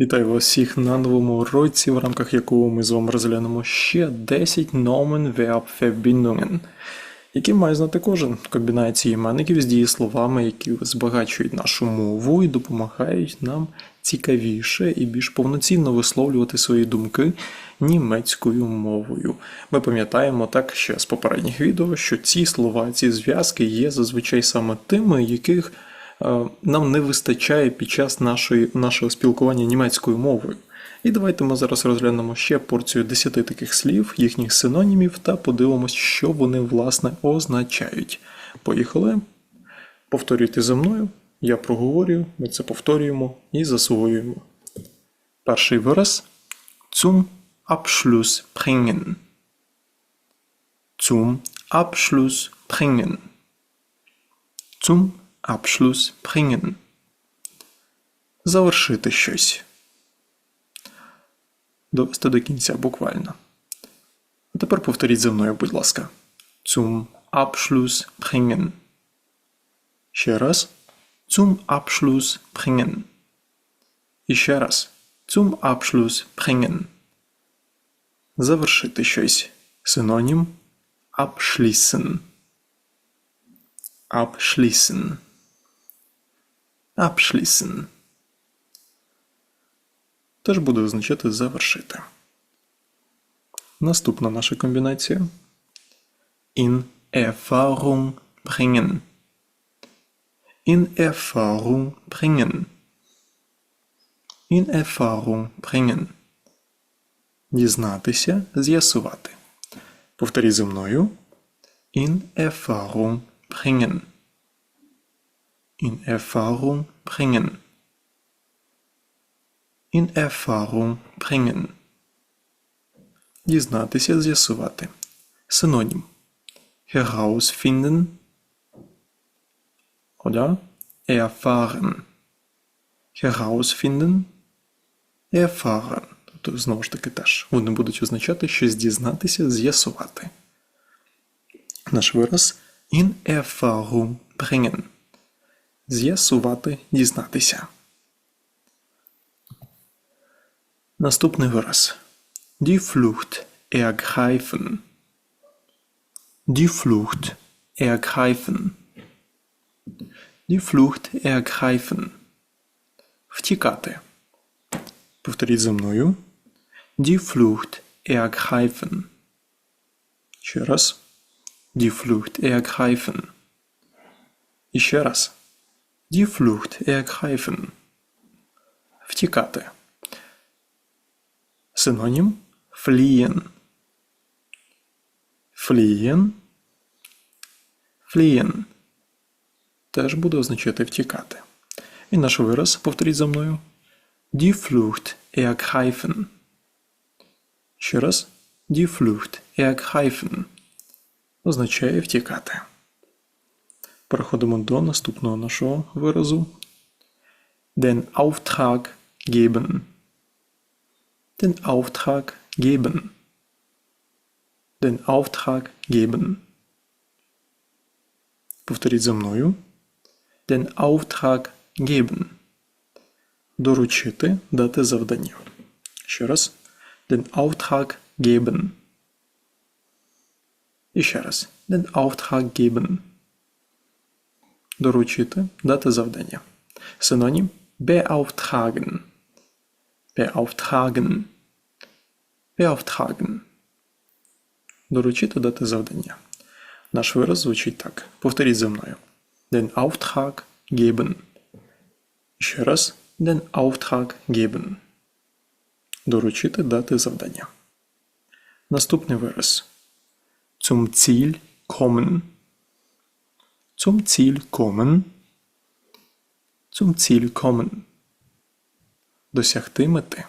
Вітаю вас всіх на новому уроці, в рамках якого ми з вами розглянемо ще 10 Nomen Verb Verbindungen, які має знати кожен комбінації іменників з дієсловами, які збагачують нашу мову і допомагають нам цікавіше і більш повноцінно висловлювати свої думки німецькою мовою. Ми пам'ятаємо так ще з попередніх відео, що ці слова, ці зв'язки є зазвичай саме тими, яких нам не вистачає під час нашої, нашого спілкування німецькою мовою. І давайте ми зараз розглянемо ще порцію 10 таких слів, їхніх синонімів, та подивимось, що вони власне означають. Поїхали. Повторюйте за мною, я проговорюю, ми це повторюємо і засвоюємо. Перший вираз zum Abschluss bringen. Zum Abschluss bringen. Zum Abschluss bringen. Завершити щось. Довести до кінця буквально. А тепер повторіть за мною, будь ласка. Zum Abschluss bringen. Ще раз. Zum Abschluss bringen. І ще раз. Zum Abschluss bringen. Завершити щось. Синонім abschließen. Abschließen. Abschließen. Теж буде означати завершити. Наступна наша комбінація. In Erfahrung bringen. In Erfahrung bringen. In Erfahrung bringen. Дізнатися, з'ясувати. Повторіть зі мною. In Erfahrung bringen. In Erfahrung bringen. In Erfahrung bringen. Дізнатися, з'ясувати. Синонім. Herausfinden. Oder erfahren. Herausfinden. Erfahren. Тобто, знову ж таки, теж вони будуть означати щось дізнатися, з'ясувати. Наш вираз in Erfahrung bringen. З'ясувати, дізнатися. Наступний вираз. Die Flucht ergreifen. Die Flucht ergreifen. Die Flucht ergreifen. Втікати. Повторіть за мною. Die Flucht ergreifen. Ще раз. Die Flucht ergreifen. Ще раз. Die Flucht ergreifen. Втікати. Синонім fliehen. Fliehen. Fliehen. Теж буде означати втікати. І наш вираз, повторіть за мною. Die Flucht ergreifen. Ще раз. Die Flucht ergreifen. Означає втікати. Переходимо до наступного нашого виразу. Den Auftrag geben. Den Auftrag geben. Den Auftrag geben. Повторіть за мною. Den Auftrag geben. Доручити, дати завдання. Ще раз. Den Auftrag geben. І ще раз. Den Auftrag geben. Доручити, дати завдання. Синонім beauftragen. Beauftragen. Beauftragen. Доручити дати завдання. Наш вираз звучить так. Повторіть за мною. Den Auftrag geben. Ще раз. Den Auftrag geben. Доручити дати завдання. Наступний вираз. Zum Ziel kommen. Zum Ziel kommen. Zum Ziel kommen. Досягти мети.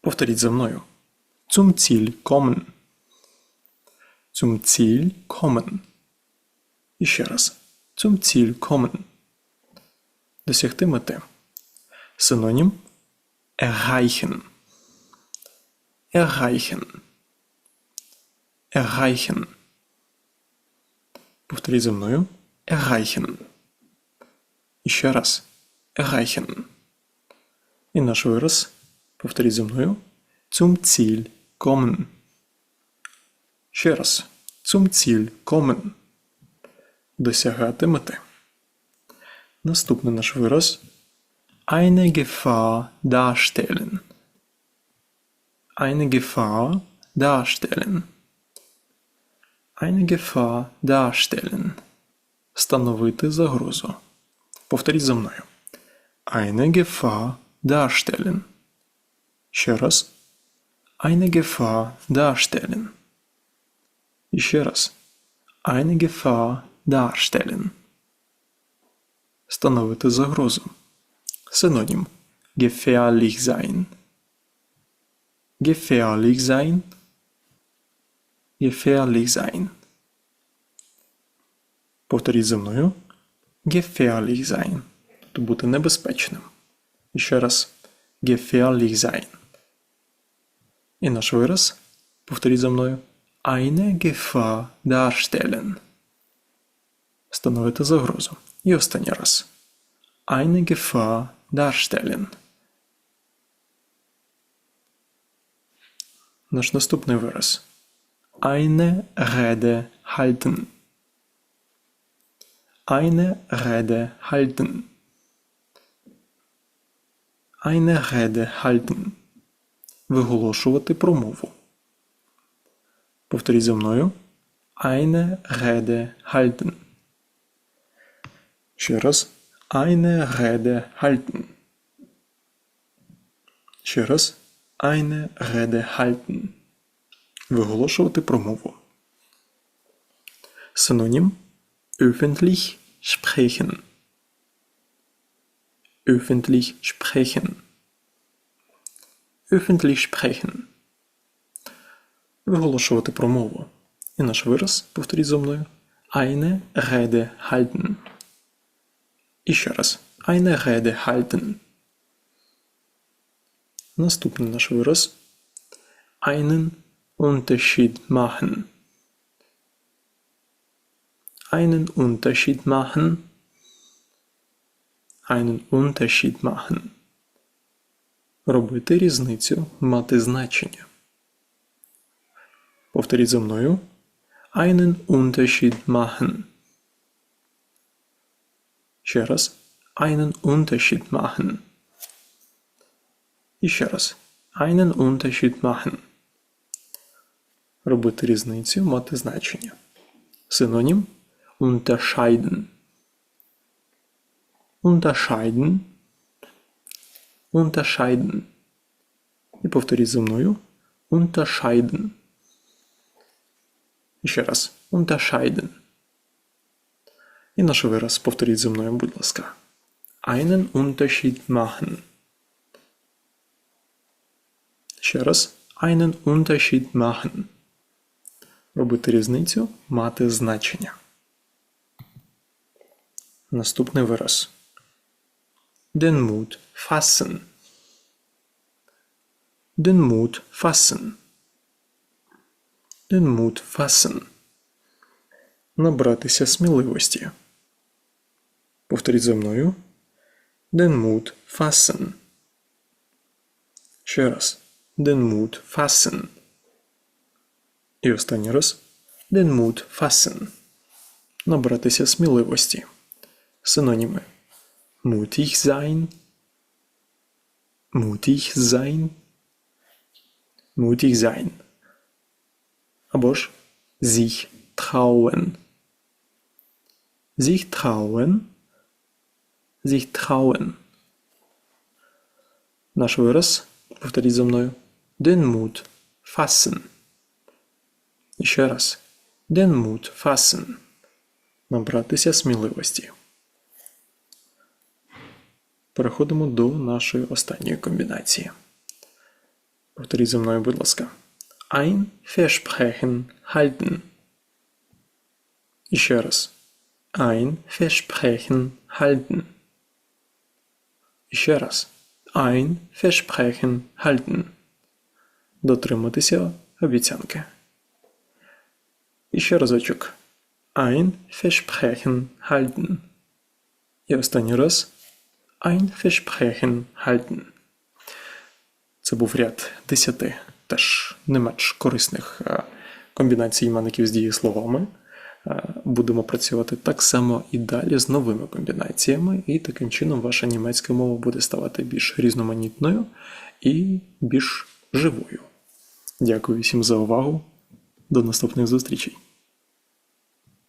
Повторіть за мною. Zum Ziel kommen. Zum Ziel kommen. І ще раз. Zum Ziel kommen. Досягти мети. Синонім erreichen. Erreichen. Erreichen. Повторіть за мною. Erreichen. І ще раз. Erreichen. І наш вираз. Повторіть за мною. Zum Ziel kommen. Ще раз. Zum Ziel kommen. Досягати мети. Наступний наш вираз. Eine Gefahr darstellen. Eine Gefahr darstellen. Eine Gefahr darstellen. Становити загрозу. Повторіть за мною. Eine Gefahr darstellen. Ще раз. Eine Gefahr darstellen. І ще раз. Eine Gefahr darstellen. Становити загрозу. Синонім. Gefährlich sein. Gefährlich sein. Gefährlich sein. Повторіть за мною. Gefährlich sein. Тобто бути небезпечним. І ще раз. Gefährlich sein. І наш вираз. Повторіть за мною. Eine Gefahr darstellen. Становити загрозу. І останній раз. Eine Gefahr darstellen. Наш наступний вираз. Eine Rede halten. Eine Rede halten. Eine Rede halten. Виголошувати промову. Повторіть за мною. Eine Rede halten. Ще раз. Eine Rede halten. Ще раз. Eine Rede halten. Виголошувати промову. Синонім. Öffentlich sprechen. Öffentlich sprechen. Öffentlich sprechen. Виголошувати промову. І наш вираз, повторіть за мною. Eine Rede halten. І ще раз. Eine Rede halten. Наступний наш вираз. Einen Unterschied machen. Einen Unterschied machen. Einen Unterschied machen. Робити різницю, мати значення. Повторіть за мною. Einen Unterschied machen. Ще раз. Einen Unterschied machen. І ще раз. Einen Unterschied machen. Робити різницю, мати значення. Синонім unterscheiden. Unterscheiden. Unterscheiden. І повторіть за мною. Unterscheiden. І ще раз. Unterscheiden. І наш вираз повторіть за мною, будь ласка. Einen Unterschied machen. Ще раз. Einen Unterschied machen. Робити різницю, мати значення. Наступний вираз. Den Mut fassen. Den Mut fassen. Den Mut fassen. Набратися сміливості. Повторіть за мною. Den Mut fassen. Ще раз. Den Mut fassen. І останній раз. Den Mut fassen. Набратися сміливості. Синоніми. Mutig sein. Mutig sein. Mutig sein. Або ж sich trauen. Sich trauen. Sich trauen. Наш вираз. Повторіть за мною. Den Mut fassen. І ще раз. Den Mut fassen. Набратися сміливості. Переходимо до нашої останньої комбінації. Повторіть за мною, будь ласка. Ein Versprechen halten. І ще раз. Ein Versprechen halten. Ще раз. Ein Versprechen halten. Дотриматися обіцянки. Ще разочок. Ein Versprechen halten. І останній раз. Ein Versprechen halten. Це був ряд 10 теж не менш корисних е, комбінацій іменників з дієсловами. Е, Будемо працювати так само і далі з новими комбінаціями, і таким чином ваша німецька мова буде ставати більш різноманітною і більш живою. Дякую всім за увагу. До наступних зустрічей!